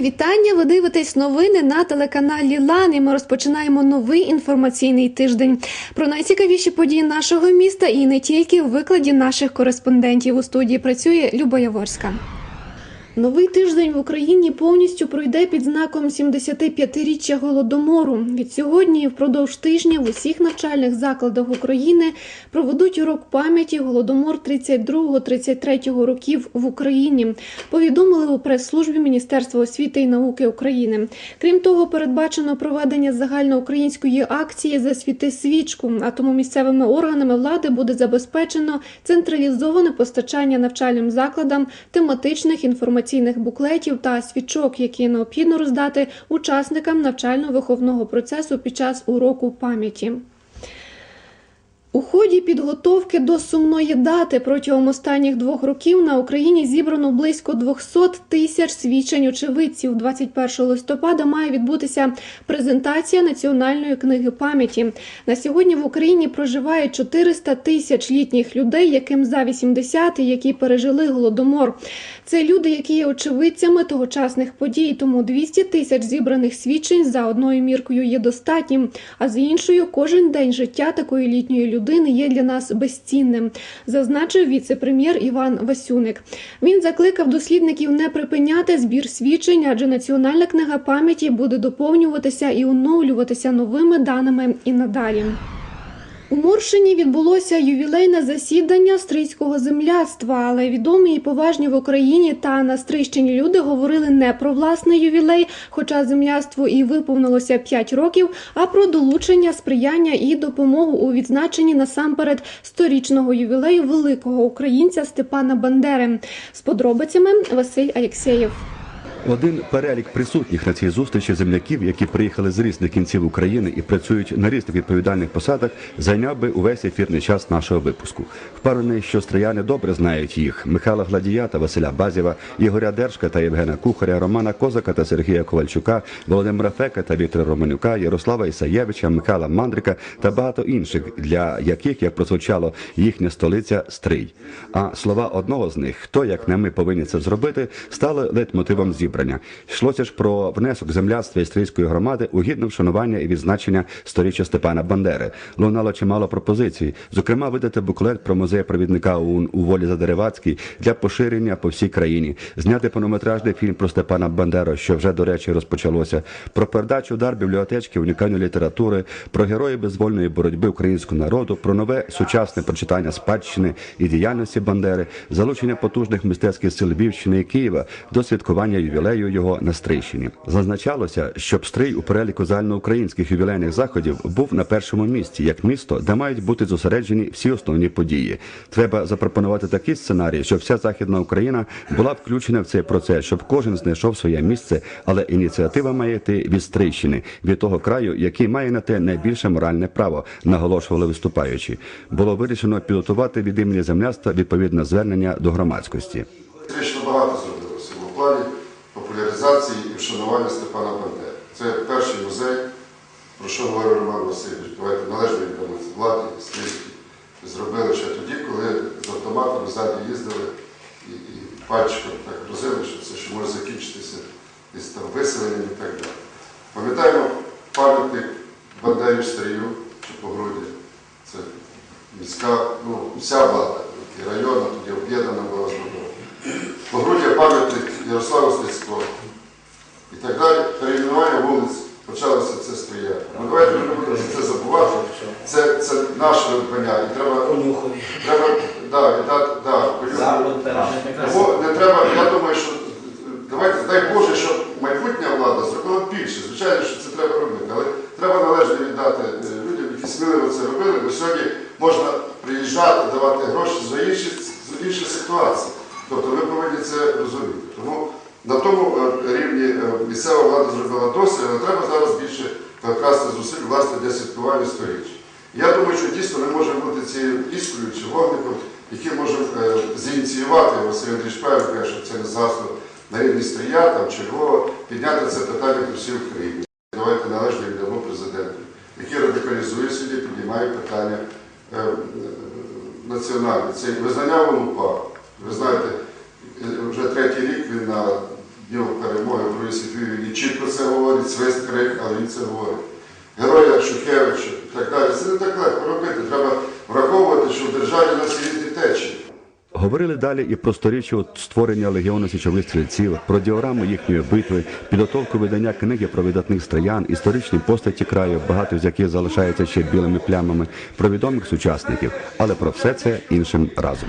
Вітання. Ви дивитесь новини на телеканалі Лан. І ми розпочинаємо новий інформаційний тиждень. Про найцікавіші події нашого міста і не тільки в викладі наших кореспондентів. У студії працює Люба Яворська. Новий тиждень в Україні повністю пройде під знаком 75-річчя голодомору. Від сьогодні впродовж тижня в усіх навчальних закладах України проведуть урок пам'яті голодомор 32-33 років в Україні. Повідомили у прес-службі Міністерства освіти і науки України. Крім того, передбачено проведення загальноукраїнської акції «Засвіти свічку. А тому місцевими органами влади буде забезпечено централізоване постачання навчальним закладам тематичних інформаційних буклетів та свічок, які необхідно роздати учасникам навчально-виховного процесу під час уроку пам'яті. У ході підготовки до сумної дати протягом останніх двох років на Україні зібрано близько 200 тисяч свідчень очевидців. 21 листопада має відбутися презентація національної книги пам'яті. На сьогодні в Україні проживає 400 тисяч літніх людей, яким за 80 і які пережили голодомор. Це люди, які є очевидцями тогочасних подій. Тому 200 тисяч зібраних свідчень за одною міркою є достатнім. А з іншою, кожен день життя такої літньої людини є для нас безцінним, зазначив віце-прем'єр Іван Васюник. Він закликав дослідників не припиняти збір свідчень, адже національна книга пам'яті буде доповнюватися і оновлюватися новими даними і надалі. У Моршині відбулося ювілейне засідання стрийського земляцтва, але відомі і поважні в Україні та на Стрийщині люди говорили не про власний ювілей, хоча земляцтву і виповнилося 5 років, а про долучення, сприяння і допомогу у відзначенні насамперед сторічного ювілею великого українця Степана Бандери. З подробицями Василь Алєксєєв. Один перелік присутніх на цій зустрічі земляків, які приїхали з різних кінців України і працюють на різних відповідальних посадах, зайняв би увесь ефірний час нашого випуску. Впевнений, що стріяни добре знають їх: Михайла Гладія та Василя Базєва, Ігоря Держка та Євгена Кухаря, Романа Козака та Сергія Ковальчука, Володимира Фека та Віктора Романюка, Ярослава Ісаєвича, Михайла Мандрика та багато інших, для яких, як прозвучало, їхня столиця Стрий. А слова одного з них, хто як не ми повинні це зробити, стали лейтмотивом зібрання. Йшлося ж про внесок земляцтва істрійської громади у гідне вшанування і відзначення сторіччя Степана Бандери. Лунало чимало пропозицій, зокрема, видати буклет про музей провідника УН у волі Задеревацькій для поширення по всій країні, зняти повнометражний фільм про Степана Бандеру, що вже до речі розпочалося, про передачу дар бібліотечки унікальної літератури, про героїв безвольної боротьби українського народу, про нове сучасне прочитання спадщини і діяльності Бандери, залучення потужних мистецьких сил Львівщини і Києва до святкування ювілею його на Стрийщині. Зазначалося, щоб Стрий у переліку загальноукраїнських ювілейних заходів був на першому місці як місто, де мають бути зосереджені всі основні події. Треба запропонувати такий сценарій, щоб вся західна Україна була включена в цей процес, щоб кожен знайшов своє місце, але ініціатива має йти від Стрийщини, від того краю, який має на те найбільше моральне право, наголошували виступаючі. Було вирішено підготувати від імені земляства відповідне звернення до громадськості. Трішно багато зробили в цьому плані популяризації і вшанування Степана Бандери. Це перший про що говорив Роман Васильович. Давайте належно віддамо владі, стрільки. Зробили ще тоді, коли з автоматами ззаді їздили і, і пальчиком так грозили, що це що може закінчитися десь там виселенням і так далі. Пам'ятаємо пам'ятник Бандері Стрію, чи по груді. Це міська, ну, вся влада, і районна, тоді об'єднана була зроблена. Погруддя пам'ятник Ярославу Слицького і так далі. Перейменування вулиць почалося це стрія. Ну давайте не будемо це забувати. Це, це наше надбання. І треба, треба да, да, перший. Тому не треба, я думаю, що давайте, дай Боже, щоб майбутня влада зробила більше. Звичайно, що це треба робити, але треба належно віддати е, людям, які сміливо це робили, бо сьогодні можна приїжджати, давати гроші за інші, за інші ситуації. Тобто ви повинні це розуміти. Тому на тому е, рівні е, місцева влада зробила досить, але треба зараз більше докласти зусиль власне для святкування сторіччя. Я думаю, що дійсно ми можемо бути цією іскрою чи вогником, який може е, зініціювати Василь правильно каже, що це не заслуг на рівні Стрия там, чи підняти це питання по всій Україні. Давайте належно віддамо президенту, який радикалізує сьогодні, піднімає питання е, е, національне. Це визнання УНУПА. Ви знаєте, е, вже третій рік він на діло перемоги про світові. І чітко це говорить, свист крик, але він це говорить. Героя Шухевича і так далі. Це не так легко робити. Треба враховувати, що в державі нас є течії. Говорили далі і про сторіччя створення легіону січових стрільців, про діораму їхньої битви, підготовку видання книги про видатних стріян, історичні постаті краю, багато з яких залишаються ще білими плямами, про відомих сучасників. Але про все це іншим разом.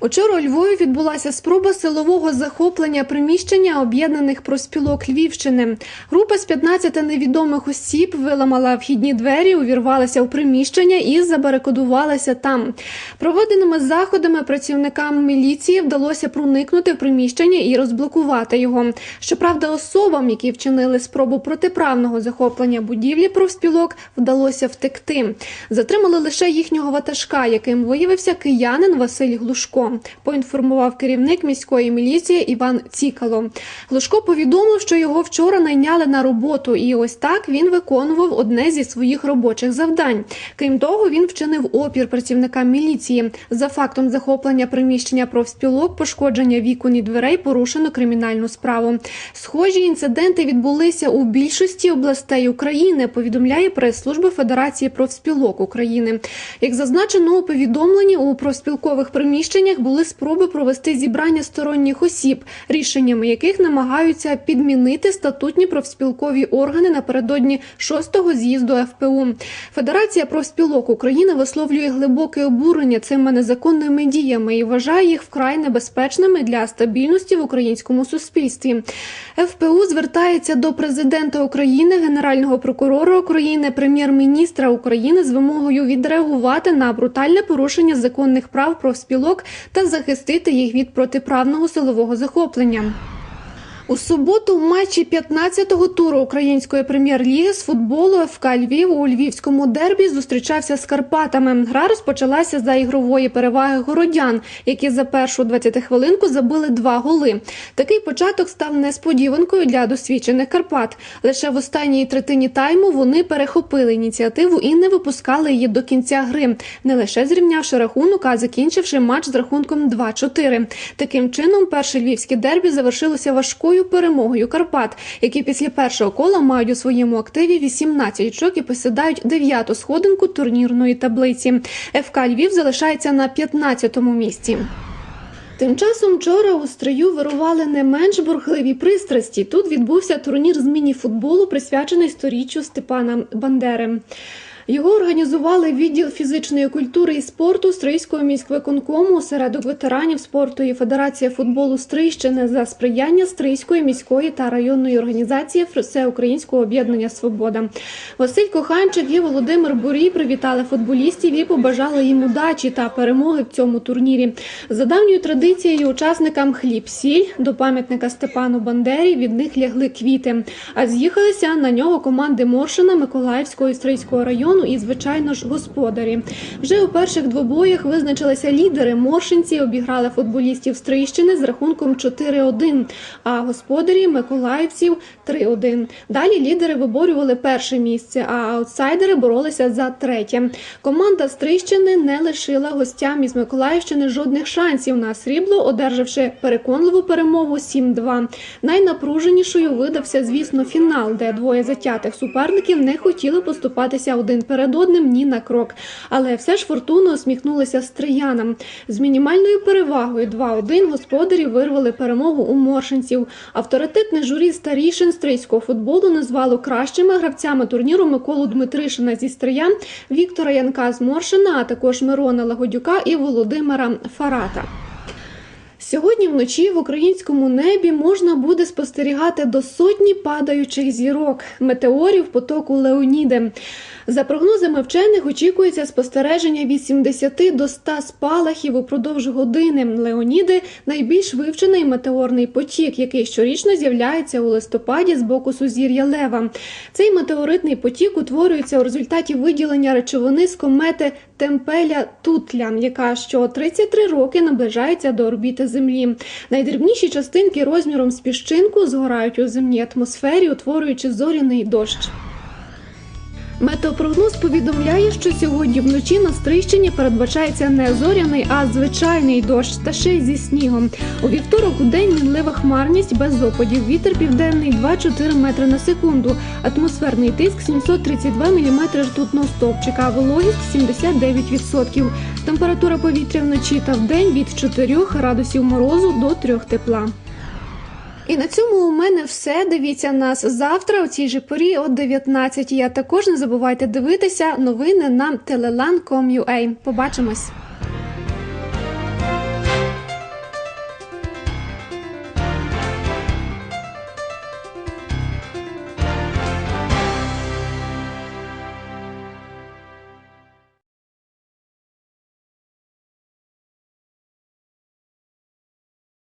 Учора у Львові відбулася спроба силового захоплення приміщення об'єднаних проспілок Львівщини. Група з 15 невідомих осіб виламала вхідні двері, увірвалася у приміщення і забарикадувалася там. Проведеними заходами працівникам міліції вдалося проникнути в приміщення і розблокувати його. Щоправда, особам, які вчинили спробу протиправного захоплення будівлі профспілок, вдалося втекти. Затримали лише їхнього ватажка, яким виявився киянин Василь Глушко. Поінформував керівник міської міліції Іван Цікало. Глушко повідомив, що його вчора найняли на роботу, і ось так він виконував одне зі своїх робочих завдань. Крім того, він вчинив опір працівникам міліції. За фактом захоплення приміщення профспілок, пошкодження вікон і дверей порушено кримінальну справу. Схожі інциденти відбулися у більшості областей України. Повідомляє прес-служба Федерації профспілок України. Як зазначено у повідомленні у профспілкових приміщеннях були спроби провести зібрання сторонніх осіб, рішеннями яких намагаються підмінити статутні профспілкові органи напередодні шостого з'їзду ФПУ. Федерація профспілок України висловлює глибоке обурення цими незаконними діями і вважає їх вкрай небезпечними для стабільності в українському суспільстві. ФПУ звертається до президента України, генерального прокурора України, прем'єр-міністра України з вимогою відреагувати на брутальне порушення законних прав профспілок та захистити їх від протиправного силового захоплення. У суботу в матчі 15-го туру української прем'єр-ліги з футболу ФК Львів у львівському дербі зустрічався з Карпатами. Гра розпочалася за ігрової переваги городян, які за першу 20 хвилинку забили два голи. Такий початок став несподіванкою для досвідчених Карпат. Лише в останній третині тайму вони перехопили ініціативу і не випускали її до кінця гри, не лише зрівнявши рахунок, а закінчивши матч з рахунком 2-4. Таким чином, перше львівське дербі завершилося важкою перемогою Карпат, які після першого кола мають у своєму активі 18 очок і посідають дев'яту сходинку турнірної таблиці. ФК Львів залишається на 15-му місці. Тим часом вчора у стрию вирували не менш бурхливі пристрасті. Тут відбувся турнір з міні-футболу, присвячений сторіччю Степана Бандери. Його організували відділ фізичної культури і спорту Стрийського міськвиконкому, осередок ветеранів спорту і Федерація футболу Стрийщини за сприяння Стрийської міської та районної організації Всеукраїнського об'єднання Свобода. Василь Коханчик і Володимир Бурій привітали футболістів і побажали їм удачі та перемоги в цьому турнірі. За давньою традицією учасникам хліб-сіль до пам'ятника Степану Бандері від них лягли квіти. А з'їхалися на нього команди Моршина, Миколаївського і Стрийського району і, звичайно ж, господарі. Вже у перших двобоях визначилися лідери. Моршинці обіграли футболістів Стрийщини з рахунком 4-1, а господарі Миколаївців 3-1. Далі лідери виборювали перше місце, а аутсайдери боролися за третє. Команда Стрийщини не лишила гостям із Миколаївщини жодних шансів на срібло, одержавши переконливу перемогу 7-2. Найнапруженішою видався, звісно, фінал, де двоє затятих суперників не хотіли поступатися один перед одним ні на крок. Але все ж фортуна усміхнулася стріянам. З мінімальною перевагою 2-1 господарі вирвали перемогу у моршинців. Авторитетне журі старішин стрийського футболу назвало кращими гравцями турніру Миколу Дмитришина зі Стриян, Віктора Янка з Моршина, а також Мирона Лагодюка і Володимира Фарата. Сьогодні вночі в українському небі можна буде спостерігати до сотні падаючих зірок, метеорів потоку Леоніди. За прогнозами вчених, очікується спостереження від 70 до 100 спалахів упродовж години. Леоніди найбільш вивчений метеорний потік, який щорічно з'являється у листопаді з боку сузір'я Лева. Цей метеоритний потік утворюється у результаті виділення речовини з комети Темпеля Тутлян, яка що 33 роки наближається до орбіти Землі. Найдрібніші частинки розміром з піщинку згорають у земній атмосфері, утворюючи зоряний дощ. Метеопрогноз повідомляє, що сьогодні вночі на Стрийщині передбачається не зоряний, а звичайний дощ та ще й зі снігом. У вівторок у день мінлива хмарність без опадів. Вітер південний 2-4 метри на секунду. Атмосферний тиск 732 мм ртутного стовпчика, вологість 79%. Температура повітря вночі та вдень від 4 градусів морозу до 3 тепла. І на цьому у мене все. Дивіться нас завтра у цій же порі о 19. А також не забувайте дивитися новини на telelan.com.ua. Побачимось.